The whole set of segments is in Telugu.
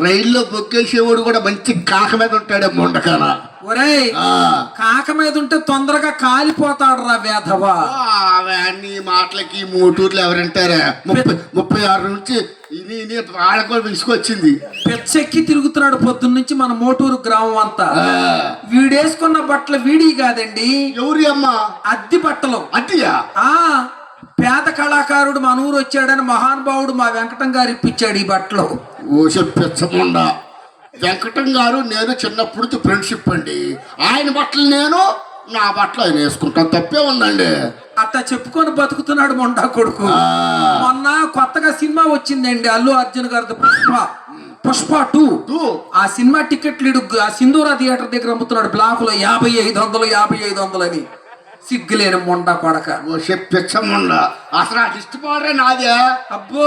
రైల్లో బొక్కేసేవాడు కూడా మంచి కాక మీద ఉంటాడే మొండకాన ఒరేయ్ ఆ. కాక మీద ఉంటే తొందరగా కాలిపోతాడు రా వేధవా అవన్నీ మాటలకి మూటూర్లు ఎవరంటారా? ముప్పై ముప్పై ఆరు నుంచి ఇది ఇది వాళ్ళకు కూడా విసుకొచ్చింది పెచ్చెక్కి తిరుగుతున్నాడు పొద్దున్నుంచి మన మోటూరు గ్రామం అంతా. వీడేసుకున్న బట్టలు వీడి కాదండి. ఎవరి అమ్మ? అద్దె బట్టలు. ఆ. పేద కళాకారుడు మన ఊరు వచ్చాడని మహానుభావుడు మా వెంకటం గారు ఇప్పించాడు ఈ బట్టలు. ఓ చెప్పచ్చకుండా వెంకటం గారు నేను చిన్నప్పుడు ఫ్రెండ్షిప్ అండి. ఆయన బట్టలు నేను నా బట్టలు ఆయన వేసుకుంటాను తప్పే ఉందండి అట్లా చెప్పుకొని బతుకుతున్నాడు మొండా కొడుకు. మొన్న కొత్తగా సినిమా వచ్చిందండి అల్లు అర్జున్ గారిది పుష్ప. పుష్ప టూ. టూ. ఆ సినిమా టికెట్లు ఆ సింధూరా థియేటర్ దగ్గర అమ్ముతున్నాడు బ్లాక్లో యాభై ఐదు వందలు యాభై ఐదు వందలు అని సిగ్గులేని మొండా కొడక. ఓ అసలు ఆ లిస్ట్ పౌడరే నాదే? అబ్బో.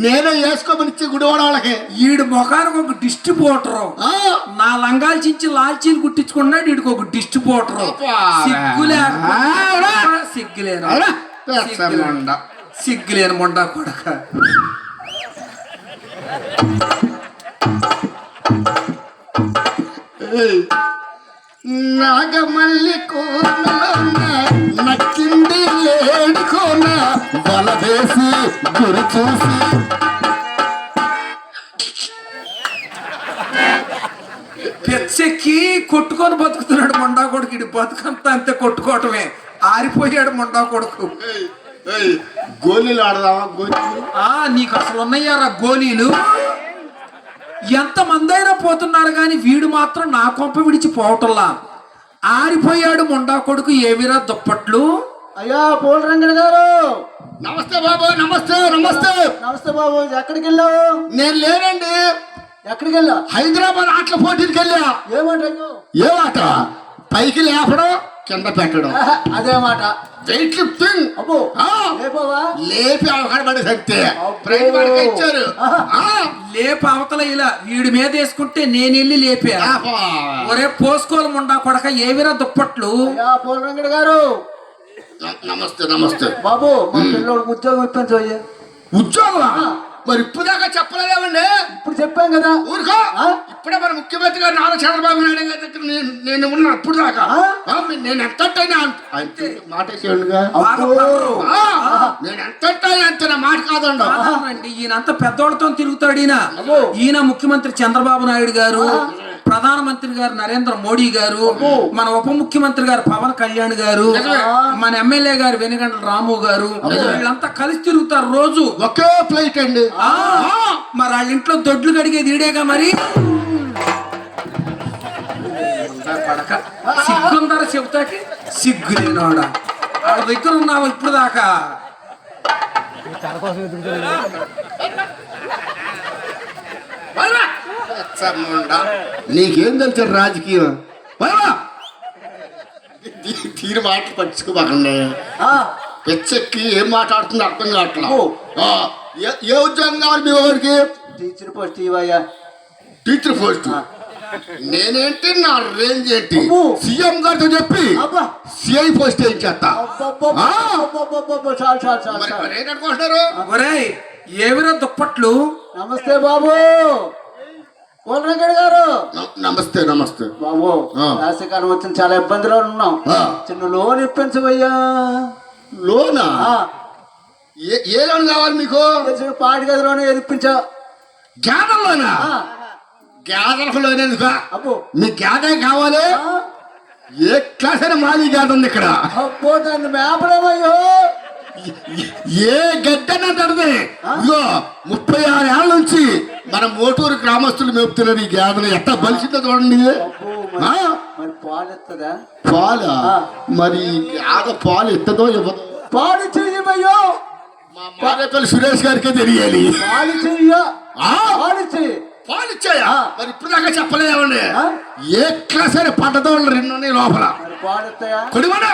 నేనే వేసుకోమని ఇచ్చే గుడివాడ వాళ్ళకి. ఈడు ముఖానికి ఒక డిస్ట్రిబ్యూటర్ నా లంగాలు చించి లాల్చీలు కుట్టించుకున్నాడు వీడికి ఒక డిస్ట్రిబ్యూటర్ అబ్బా. సిగ్గులేని. సిగ్గులేను మొండా కొడక. ఏయ్. నాగమల్లి కోన నచ్చింది లేడి కోన వల వేసి గురి చూసి. పెచ్చెక్కి కొట్టుకొని బతుకుతున్నాడు మొండా కొడుకు. ఇడు బతుకంతా అంతే కొట్టుకోవటమే. ఆరిపోయాడు మొండా కొడుకు. ఏయ్, ఏయ్, గోళీలు ఆడదామా? గోళీలు? ఆ నీకు అసలు ఉన్నాయారా గోళీలు? ఎంత మందైనా పోతున్నారు కానీ వీడు మాత్రం నా కొంప విడిచి పోవటంలా ఆరిపోయాడు మొండా కొడుకు ఏవిరా దుప్పట్లు? అయ్యా పూల రంగడి గారు. నమస్తే బాబు నమస్తే నమస్తే. నమస్తే బాబు ఎక్కడికి వెళ్ళావు నేను లేనండి. ఎక్కడికి వెళ్ళా హైదరాబాద్ ఆటల పోటీకి వెళ్ళా. ఏమంటావు? ఏ ఆట? పైకి లేపడం కింద పెట్టడం. అదే మాట. వెయిట్ లిఫ్టింగ్ అబ్బో ఆ, లేపోవా? లేపి అవకాశపడే శక్తి. అబ్బో. ప్రైజ్ మనకే ఇచ్చారు. లేప అవతల ఇలా వీడి మీద వేసుకుంటే నేను వెళ్ళి లేపా. ఒరే పోసుకోలు ముండా కొడక ఏవిరా దుప్పట్లు? అయ్యా పూల రంగడి గారు. నమస్తే నమస్తే. బాబు ఉద్యోగం ఇప్పించు ఉద్యోగం మరి ఇప్పుడు దాకా చెప్పలేదేమండి? ఇప్పుడు చెప్పాం కదా. ఊరుకో. ఆ? ఇప్పుడే మన ముఖ్యమంత్రి గారు నారా చంద్రబాబు నాయుడు గారి దగ్గర నేను నేను ఉన్నా అప్పుడు దాకా. నేను ఎంత అంతే మాట నేను ఎంత అంతే నా మాట కాదండి. కాదనండి ఈయనంతా పెద్దోళ్ళతో తిరుగుతాడు ఈయన. ఈయన ముఖ్యమంత్రి చంద్రబాబు నాయుడు గారు ప్రధానమంత్రి గారు నరేంద్ర మోడీ గారు మన ఉప ముఖ్యమంత్రి గారు పవన్ కళ్యాణ్ గారు. మన ఎమ్మెల్యే గారు వెనుగండ్ల రాము గారు వీళ్ళంతా కలిసి తిరుగుతారు రోజు. ఒకే ఫ్లైట్ అండి. ఆ, మరి వాళ్ళ ఇంట్లో దొడ్లు కడిగేది ఈడేగా మరి? పడక సిగ్గుందర చెబుతాకి? సిగ్గు లేనోడా వాళ్ళ దగ్గర ఉన్నావు ఇప్పుడు దాకా. నీకేం తెలుసు రాజకీయం? తీరు మాటలు పట్టించుకోబాకండి ఆ, పెచ్చెక్కి ఏం మాట్లాడుతుందో అర్థం కావట్లా. ఓ. ఆ, ఏ- ఉద్యోగం కావాలి మీ వారికి టీచర్ పోస్ట్ ఇవయ్యా టీచర్ పోస్ట్ నేనేంటి నా రేంజ్ ఏంటి. సీఎం గారితో చెప్పి అబ్బా. సిఐ పోస్ట్ ఏం చేస్తా? అబ్బబ్బబ్బ, ఆ. అబ్బబ్బబ్బబ్బ, చాలు చాలు చాలు మరి చాలు. మరి ఏంటనుకుంటున్నారు ఒరేయ్ ఏవిరా దుప్పట్లు? నమస్తే బాబు. గారు. నమస్తే నమస్తే. బాబు. వేసవికాలం వచ్చిన చాలా ఇబ్బందిలో ఉన్నాం. చిన్న లోన్ ఇప్పించవయ్యా. లోనా? ఏ ఏ లోన్ కావాలి మీకు? పాడి గదిలోనే ఇప్పించావు గ్యాదర్లోనా ఎందుకు అబ్బో. మీ గ్యాదర్ కావాలి? ఏ క్లాస్ అయినా మాది గ్యాదర్ ఉంది ఇక్కడ. అబ్బో దాన్ని మేపడమయ్యో ఏ గడ్డన్నా తడదే ఇగో ముప్పై ఆరు ఏళ్ళ నుంచి మన మోటూరు గ్రామస్తులు మేపుతున్నారు ఈ గ్యాదర్ ఎట్లా బలిసిందో చూడండి. మరి పాలు. మరి గ్యాద పాలు ఎత్తదో ఇవ్వదో? పాలు చెయ్యమయ్యో. మా మారేపల్లి సురేష్ గారికే తెలియాలి. పాలు చెయ్య. ఆ? పాలు చెయ్యి. పాలు ఇచ్చాయా. మరి ఇప్పుడు దాకా చెప్పలేమండి? ఏ క్లాస్ అయినా పడ్డదో రెండు ఉన్నాయి లోపల. కొడిమనా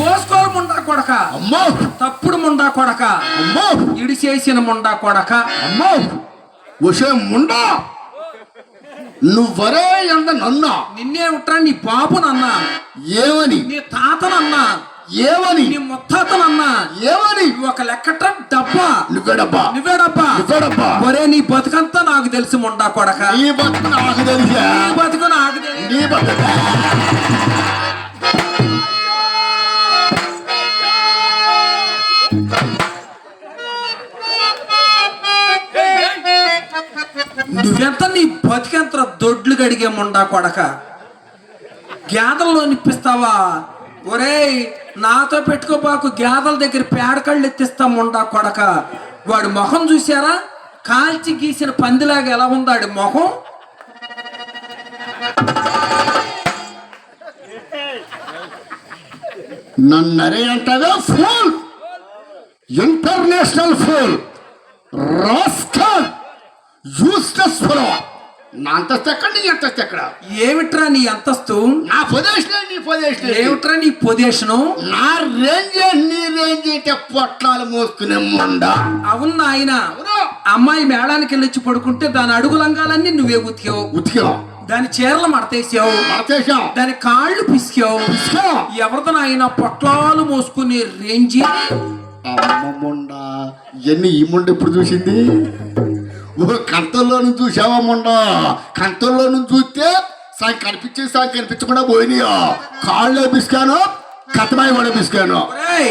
పోసుకోలు ముండా కొడక. అమ్మో. తప్పుడు ముండా కొడక. అమ్మో. ఇడి చేసిన ముండా కొడక. అమ్మో. ఉషే ముండా. నువ్వరే ఎంత నన్నా. నిన్నే ఉంటా నీ బాబునన్నా ఏమని? నీ తాతనన్నా ఏమని? నీ ముత్తాతనన్నా ఏమని? ఒక లెక్కట డబ్బా. నువ్వేడబ్బా నువ్వే డబ్బా. నువ్వేడబ్బా ఒరే నీ బతుకంతా నాకు తెలుసు ముండా కొడక. నీ బతుకు నాకు తెలుసా? నీ బతుకు నాకు తెలుసు. నీ బతుకు? నువ్వెంత నీ బతికెంత దొడ్లు గడిగే ముండా కొడక? గ్యాదల్లో నిప్పిస్తావా ఒరేయ్ నాతో పెట్టుకోబాకు గేదల దగ్గర పేడకళ్ళు ఎత్తిస్తా ముండా కొడక. వాడు మొహం చూసారా కాల్చి గీసిన పందిలాగా ఎలా ఉందాడు మొహం? నన్నరే అంటావా fool. International fool. Rascal. Useless fool నా అంతస్తు ఎక్కడ? నీ అంతస్తు ఎక్కడ? ఏమిట్రా నీ అంతస్తు? నా పొజిషన్ నీ పొజిషన్ ఏమిట్రా నీ పొజిషను? నా రేంజ్ నీ రేంజ్ అంటే పొట్లాలు మోసుకునే ముండ. అవును నాయన. అవును. అమ్మాయి మేళానికి వెళ్ళొచ్చి పడుకుంటే దాని అడుగు లంగాలన్నీ నువ్వే ఉతికావు. ఉతికాం దాని చీరలు మడతేసావు. మడతేశాం దాని కాళ్ళు పిసికావు. ఇసుకాం ఎవరితో నాయన పొట్లాలు మోసుకునే రేంజి? అమ్మ ముండ ఇవన్నీ ఈ ముండ ఎప్పుడు చూసింది? కంతంలో నుంచి చూసావా ముండ కంతంలో నుంచి చూస్తే సాయం కనిపించే సాయం కనిపించకుండా పోయినాయో? కాళ్ళు పిసుకాను కథమాయి కూడా ఒరేయ్,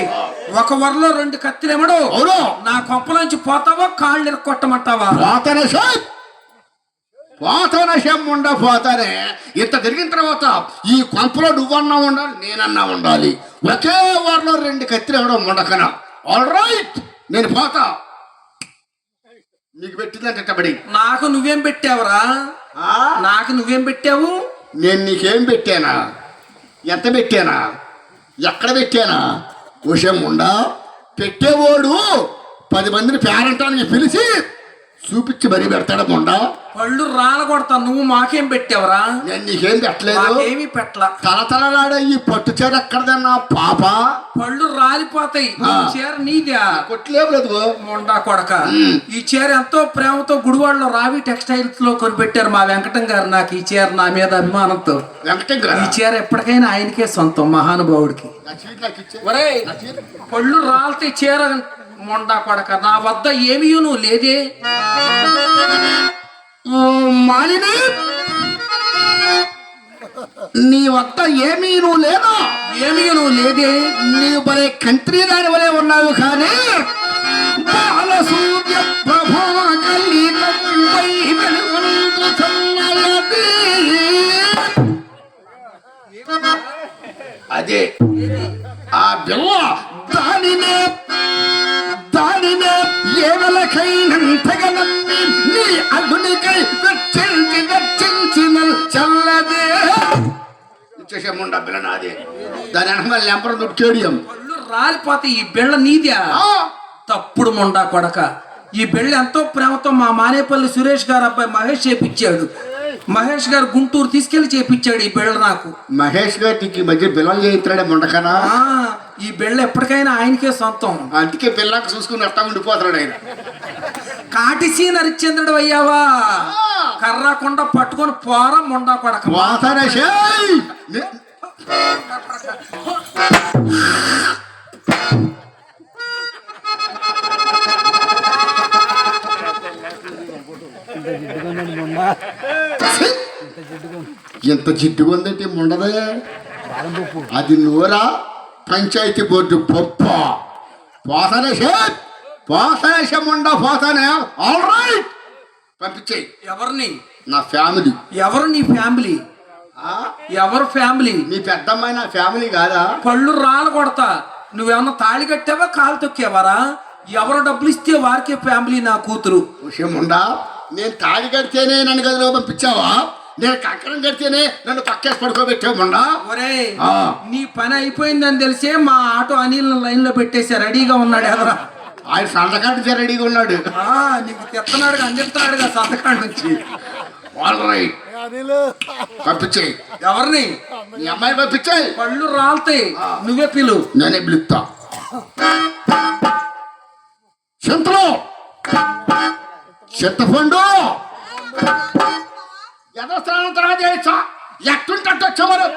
ఒక వరలో రెండు కత్తిలేమడు? అవును. నా కొంపలోంచి పోతావా కాళ్ళు ఇరక్కొట్టమంటావా పోతానే సార్ పోతానే ఉండ పోతానే. ఇంత తిరిగిన తర్వాత ఈ కొంపలో నువ్వన్నా ఉండాలి నేనన్నా ఉండాలి. ఒకే వారిలో రెండు కత్తిలు ఇవ్వడం ఉండకన ఆల్ రైట్ నేను పోతా. నీకు పెట్టిందంటే ఇట్టబడి నాకు నువ్వేం పెట్టావురా? నాకు నువ్వేం పెట్టావు? నేను నీకేం పెట్టానా? ఎంత పెట్టానా? ఎక్కడ పెట్టానా? విషయం ఉండా పెట్టేవాడు. పది మందిని పేరంటానికి పిలిచి చూపించి మరీ పెడతాడు ముండా? పళ్ళు రాల కొడతా నువ్వు మాకేం పెట్టావురా? నేను నీకేం పెట్టలేదు. మాకేమీ పెట్టలా. తలతలలాడే ఈ పట్టు చీర ఎక్కడదన్నా పాప? పళ్ళు రాలిపోతాయి. ఈ. చీర నీదా. కొట్లేవు లేదు మొండా కొడక. ఈ చీర ఎంతో ప్రేమతో గుడివాడలో రావి టెక్స్టైల్స్లో కొనిపెట్టారు మా వెంకటం గారు. నాకు ఈ చీర నా మీద అభిమానంతో. వెంకటం గారు? ఈ చీర ఎప్పటికైనా ఆయనకే సొంతం మహానుభావుడికి. పళ్ళు రాలితే చీర మొండా కొడక నా వద్ద ఏమీ నువ్వు లేదే మాలిని! నీ వద్ద ఏమీ నువ్వు లేదా? ఏమీ నువ్వు లేదే. నీవు భలే కంట్రీ దాని వలె ఉన్నావు కానీ బాలసూర్య ప్రభా అదే. ఆ బిల్ల దానినే దానినే ఏవలకైనంతగనమ్మి నీ అల్లునికై వెచ్చించి వెచ్చించిన చల్లదే. ఇచ్చేసేముండ బిల్ల నాది. దాని వెనకాల లెంపరం దుడ్కేడియం పళ్ళు రాలిపోతే ఈ బిళ్ళ నీదే. తప్పుడు మొండా కొడక. ఈ బిళ్ళ ఎంతో ప్రేమతో మా మానేపల్లి సురేష్ గారు అబ్బాయి మహేష్ చేపించాడు. మహేష్ గారు గుంటూరు తీసుకెళ్ళి చేపించాడు ఈ బిళ్ళ నాకు. మహేష్ గారికి ఈ మధ్య బిల్లలు చేయిస్తాడే ముండకనా? ఈ బిళ్ళ ఎప్పటికైనా ఆయనకే సొంతం. అందుకే పిల్లకి చూసుకుని అట్టా ఉండిపోతాడు ఆయన. కాటిసీ నరిచంద్రుడు అయ్యావా? కర్రాకుండా పట్టుకొని పోరా మొండా కొడక. వాసనశేయ్! నే-! ఎంత జిడ్డుగా ఉందంటే ఉండదే అది నూరా పంచాయతీ బోర్డు పప్ప పోతానేసే పోతానేసే ముండ పోతానే ఆల్ రైట్ పంపించేయి. ఎవరిని? నా ఫ్యామిలీ. ఎవరు నీ ఫ్యామిలీ? ఎవరు ఫ్యామిలీ? మీ పెద్దమ్మాయి నా ఫ్యామిలీ కాదా? పళ్ళు రాలు కొడతా. నువ్వేమన్నా తాళి కట్టావా కాలు తొక్కేవారా? ఎవరు డబ్బులు ఇస్తే వారికే ఫ్యామిలీ నా కూతురు. విషయం ఉందా నేను తాగి కడితేనే నన్ను గదిలో పంపించావా? నేను కక్కడం కడితేనే నన్ను పక్కేసి పడుకోబెట్టాముండా ఒరే ఆ. నీ పని అయిపోయిందని తెలిసే మా ఆటో అనిల్ లైన్లో పెట్టేసి రెడీగా ఉన్నాడు ఎవరా ఆయన సంతకాడి రెడీగా ఉన్నాడు. ఆ, నీకు తెస్తున్నాడు అందిస్తున్నాడుగా సంతకాడ నుంచి. ఆల్ రైట్ పంపించేయి ఎవరిని? నీ అమ్మాయి పంపించాయి పళ్ళు రాలుతాయి. నువ్వే పిలు. నేనే పిలుస్తా. చింతలు చింతపండు ఎదో స్నానం తర్వాత చేయొచ్చా? ఎట్టుంటే అట్టు వచ్చా మరి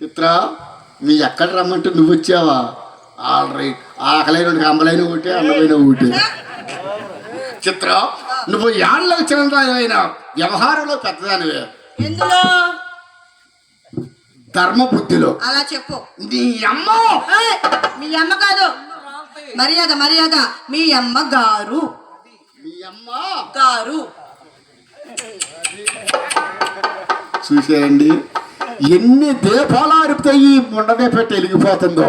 చిత్ర మీ ఎక్కడ రమ్మంటే నువ్వు వచ్చావా? ఆల్ రైట్ ఆకలైన కంబలైన ఒకటి అందమైన ఒకటి. చిత్ర నువ్వు యాళ్ళకు చిన్నదానివైన వ్యవహారంలో పెద్దదానివే. ఎందులో? ధర్మ బుద్ధిలో అలా చెప్పు. నీ అమ్మ! మీ అమ్మ కాదు. మర్యాద మర్యాద. మీ అమ్మ గారు. మీ అమ్మ? గారు. చూసారండి ఎన్ని దీపాలు అరుపుతే ఈ ముండనే పెట్టి వెలిగిపోతుందో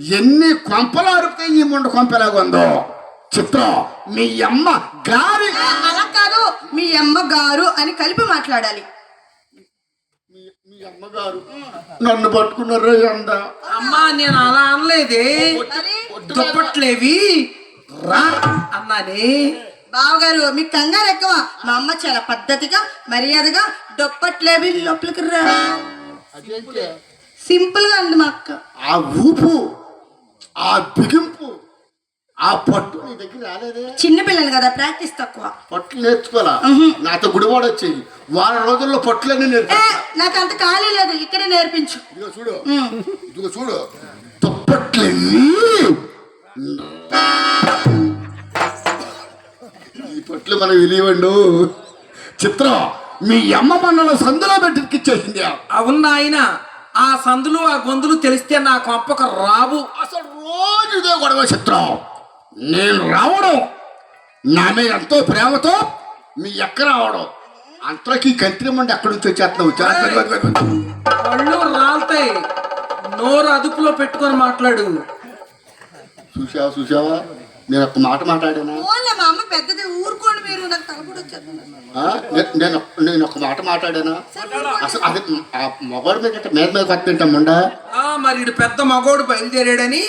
ఎన్ని కొంపలు అరుపుతే ఈ ముండ కొంప ఎలాగుందో. చిత్రం మీ అమ్మ గారి అలా కాదు. మీ అమ్మ గారు అని కలిపి మాట్లాడాలి. అమ్మగారు. నన్ను పట్టుకున్నారు అంద. అమ్మా నేను అలా అనలేదే. దుప్పట్లేవి. రా అన్నానే. బావగారు మీ కంగారు ఎక్కువ. మా అమ్మ చాలా పద్ధతిగా మర్యాదగా డొప్పట్లేవి లోపలికి రా. సింపుల్గా అంది మా అక్క. ఆ ఊపు ఆ బిగింపు ఆ పట్టు నీ దగ్గర రాలేదే? చిన్న పిల్లలు కదా ప్రాక్టీస్ తక్కువ. పట్లు నేర్చుకోవాలా? నాతో గుడివాడ వచ్చేయి. వారం రోజుల్లో పట్లన్నీ ఏ నేర్చుకో నాకు అంత ఖాళీ లేదు ఇక్కడే నేర్పించు. ఇదిగో చూడు. ఇదిగో చూడు. దుప్పట్లన్నీ ఈ పట్లు మనం విలివండు చిత్రం మీ అమ్మ మనలో సందులో పెట్టిచ్చేసింది అవును ఆయన ఆ సందులు ఆ గొంతులు తెలిస్తే నా కొంపకు రావు. అసలు రోజు ఇదే గొడవ చిత్రం. నేను రావడం నా మీద ఎంతో ప్రేమతో మీ ఎక్క రావడం? అంతలోకి కంత్రిమండి ఎక్కడి నుంచి వచ్చేస్తున్నావు? కళ్ళు రాలుతాయి. నోరు అదుపులో పెట్టుకొని మాట్లాడు. చూసావా చూసావా నేను ఒక మాట మాట్లాడానా? మా అమ్మ పెద్దది ఊరుకోండి మీరు. నాకు తలపడి వచ్చేస్తుంది. ఆ? నే- నేను నేను ఒక మాట మాట్లాడానా? అసలు అది ఆ మగవాడి మీద మీద మీద కొట్టింటాముండా ఆ మరి ఈడు పెద్ద మగోడు బయలుదేరాడని.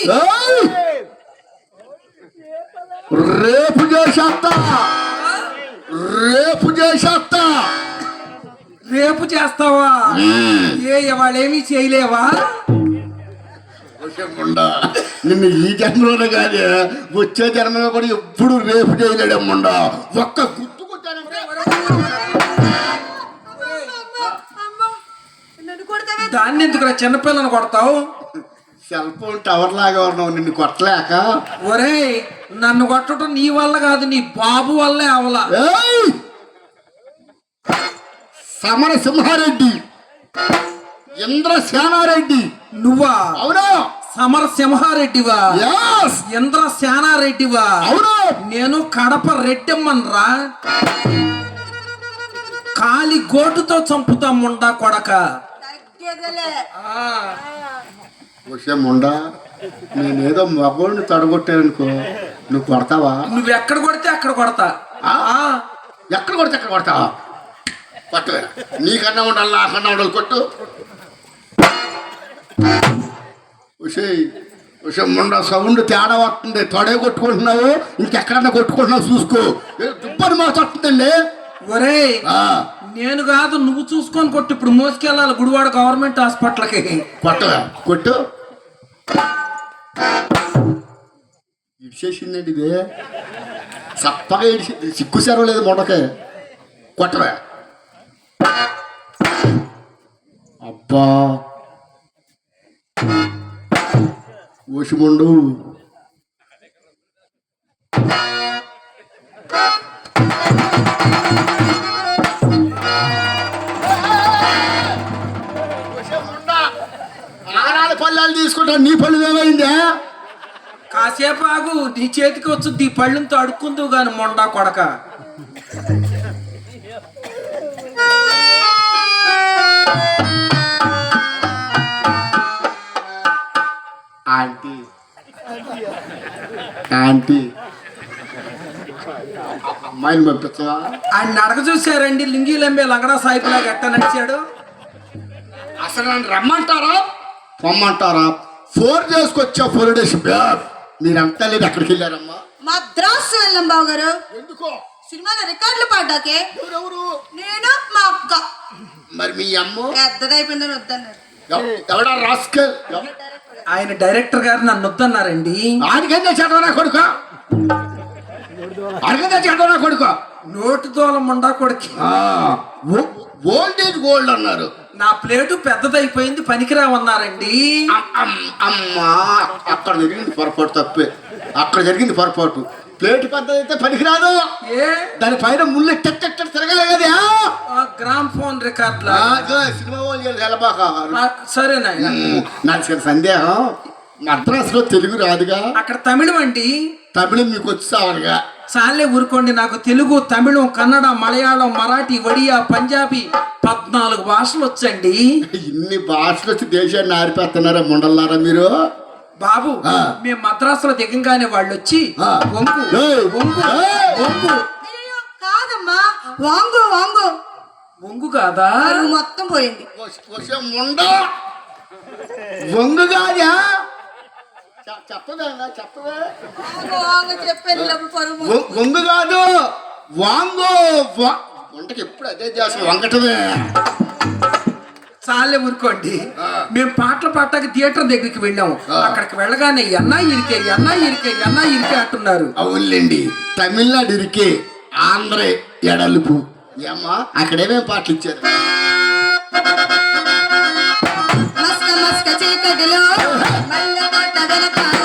రేపు చేసేస్తా. రేపు చేసేస్తా. రేపు చేస్తావా? ఏ ఇవాళేమీ చేయలేవా? ముండా. నిన్ను ఈ జన్మలోనే కాదు వచ్చే జన్మలో కూడా ఎప్పుడు రేపు చేయలేడమ్ముండా ఒక్క దాన్ని ఎందుకు చిన్నపిల్లని కొడతావు? సెల్ ఫోన్ టవర్ లాగా ఉన్నావు నిన్ను కొట్టలేక? ఒరేయ్ నన్ను కొట్టడం నీ వల్ల కాదు నీ బాబు వల్లే అవలా. ఏయ్! సమర సింహారెడ్డి. ఇంద్రసేనారెడ్డి నువ్వా? అవునా. సమర సింహారెడ్డివా? ఎస్ ఇంద్ర సేనారెడ్డివా? అవును. నేను కడప రెడ్డమ్మన్రా కాలి గోటుతో చంపుతాం ముండా కొడక. తగ్గేదేలే. ఆ, విషయం ఉండా? నేనేదో మగోడిని తడగొట్టాననుకో నువ్వు కొడతావా? నువ్వెక్కడ కొడితే అక్కడ కొడతా. ఎక్కడ కొడితే ఎక్కడ కొడతావా? కొట్టు నీకన్నా ఉండాలి నాకన్నా ఉండాలి కొట్టు. ఉషయ్ ఉషయం ముండ సౌండ్ తేడా వస్తుంది. తొడే కొట్టుకుంటున్నావు ఇంకెక్కడన్నా కొట్టుకుంటున్నావు చూసుకో. దుబ్బని మాట ఆ, నేను కాదు నువ్వు చూసుకొని కొట్టు. ఇప్పుడు మోసుకెళ్ళాలి గుడివాడ గవర్నమెంట్ హాస్పిటల్కి. కొట్టవా కొట్టు. ఇడిచేసిందండి ఇది చప్పగా ఇడిచి సిగ్గు సెరవ లేదు మొడకే కొట్టవా. అబ్బా. ఊసిముండు పళ్ళాలు తీసుకుంటా నీ పళ్ళు ఏమైందా? కాసేపు ఆగు నీ చేతికి వచ్చుద్ది ఈ పళ్ళుతో అడుక్కుందువు గాని మొండా కొడక. ఆంటీ. ఆంటీ. అమ్మాయిని పంపించవా? ఆయన నడక చూసారండి లింగి లంబే లంగడా సాయిపులాగా ఎట్ట నడిచాడు అసలు నన్ను రమ్మంటారా? పొమ్మంటారా ఫోర్ చేసుకొచ్చా ఫోర్ డేస్ బ్యాక్ మీరంతా లేదు ఎక్కడికి వెళ్ళారమ్మా? మద్రాసు వెళ్ళాం బావ గారు ఎందుకో? సినిమాలో రికార్డులు పాడ్డాకే ఎవరెవరు? నేను మా అక్క. మరి మీ అమ్మ? పెద్దదైపోయిందని వద్దన్నారు. ఎవ- ఎవడా రాస్కెల్? ఆయన డైరెక్టర్ గారు నన్ను వద్దన్నారండి. ఆడికేం చేశాడు నా కొడుక? అడగదా చెడ్డా కొడుకు? నోటి దోల ముండా కొడుకు. ఓల్డేజ్ గోల్డ్ అన్నారు. నా ప్లేటు పెద్దదైపోయింది పనికిరామన్నారండి అమ్- అమ్- అమ్మా అక్కడ జరిగింది పొరపాటు తప్పే. అక్కడ జరిగింది పొరపాటు. ప్లేట్ పెద్దదైతే పనికిరాదు. ఏ? దాని పైన ముళ్ళు టెట్ తిరగలే కదా. ఆ గ్రామ్ ఫోన్ ఇదిగో సినిమా వాళ్ళు వెళ్ళబాక ఆ, సరే నాయన. నాకు సందేహం. మద్రాసులో తెలుగు రాదుగా? అక్కడ తమిళం అండి. తమిళం మీకు వచ్చి సావరుగా చాలే ఊరుకోండి. నాకు తెలుగు తమిళం కన్నడ మలయాళం మరాఠీ ఒడియా పంజాబీ పద్నాలుగు భాషలు వచ్చండి. ఇన్ని భాషలు వచ్చి దేశాన్ని ఆరిపేస్తున్నారా ముండల్లారా మీరు? బాబు. మేము మద్రాసులో దిగంగానే వాళ్ళు వచ్చి. వంగు ఏయ్. వంగు కాదమ్మా వాంగు వాంగు. వంగు కాదా? మొత్తం పోయింది. ముండ? వంగు కాదా? చెప్పవే వాంగు కాదు వంటకి ఎప్పుడు అదే చేస్తాం వంగటమే. చాలే ఊరుకోండి. మేము పాటలు పాడటానికి థియేటర్ దగ్గరికి వెళ్ళాము. అక్కడికి వెళ్ళగానే ఎన్నా ఇరికే ఎన్నా ఇరికే ఎన్నా ఇరికే అంటున్నారు. అవునులేండి తమిళనాడు ఇరికే ఆంధ్ర ఎడలుపు. ఏమ్మా అక్కడేమేం పాటలు ఇచ్చారు మస్క మస్క చీకటిలో. మల్ల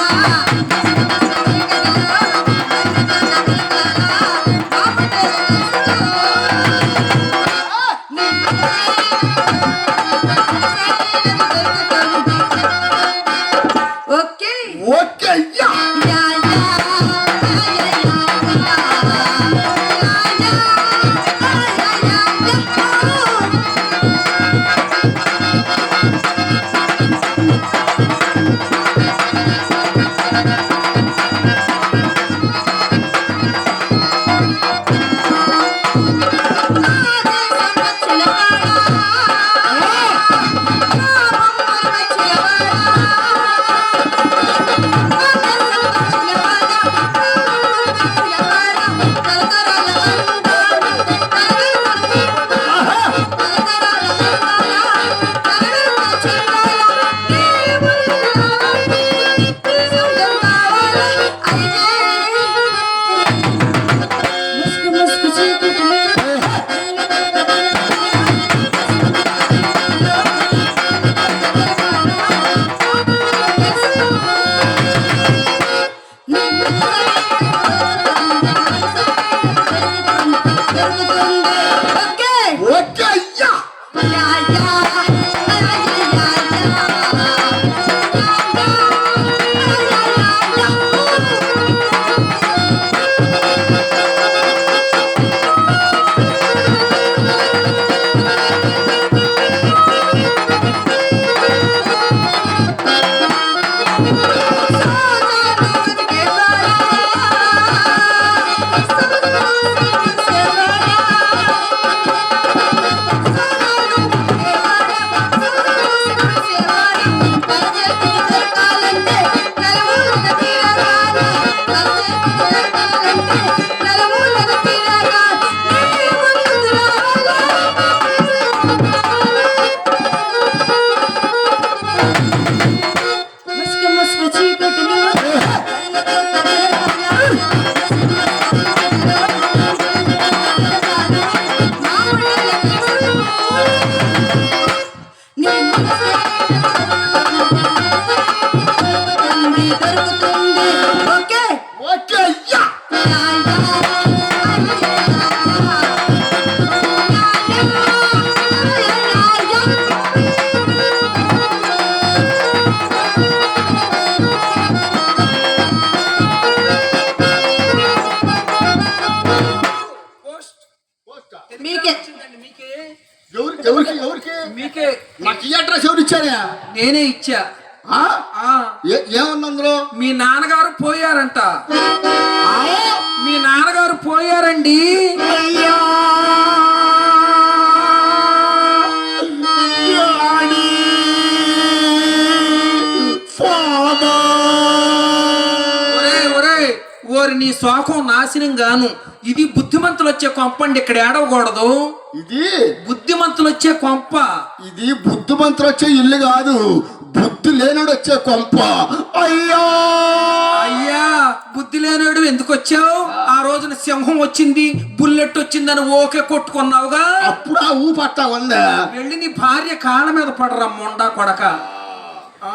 Thank you. ఓరి నీ శోకం నాశనం గాను. ఇది బుద్ధిమంతులు వచ్చే కొంప అండి ఇక్కడ ఏడవకూడదు. ఇది? బుద్ధిమంతులు వచ్చే కొంప. ఇది బుద్ధిమంతులు వచ్చే ఇల్లు కాదు బుద్ధి లేనాడు వచ్చే కొంప. అయ్యా! అయ్యా బుద్ధి లేనాడు ఎందుకు వచ్చావు ఆ రోజున సింహం వచ్చింది బుల్లెట్ వచ్చిందని ఓకే కొట్టుకున్నావుగా? అప్పుడు ఆ ఊ పట్టా ఉందా? వెళ్ళి నీ భార్య కాళ్ళ మీద పడరా మొండా కొడక. ఆ.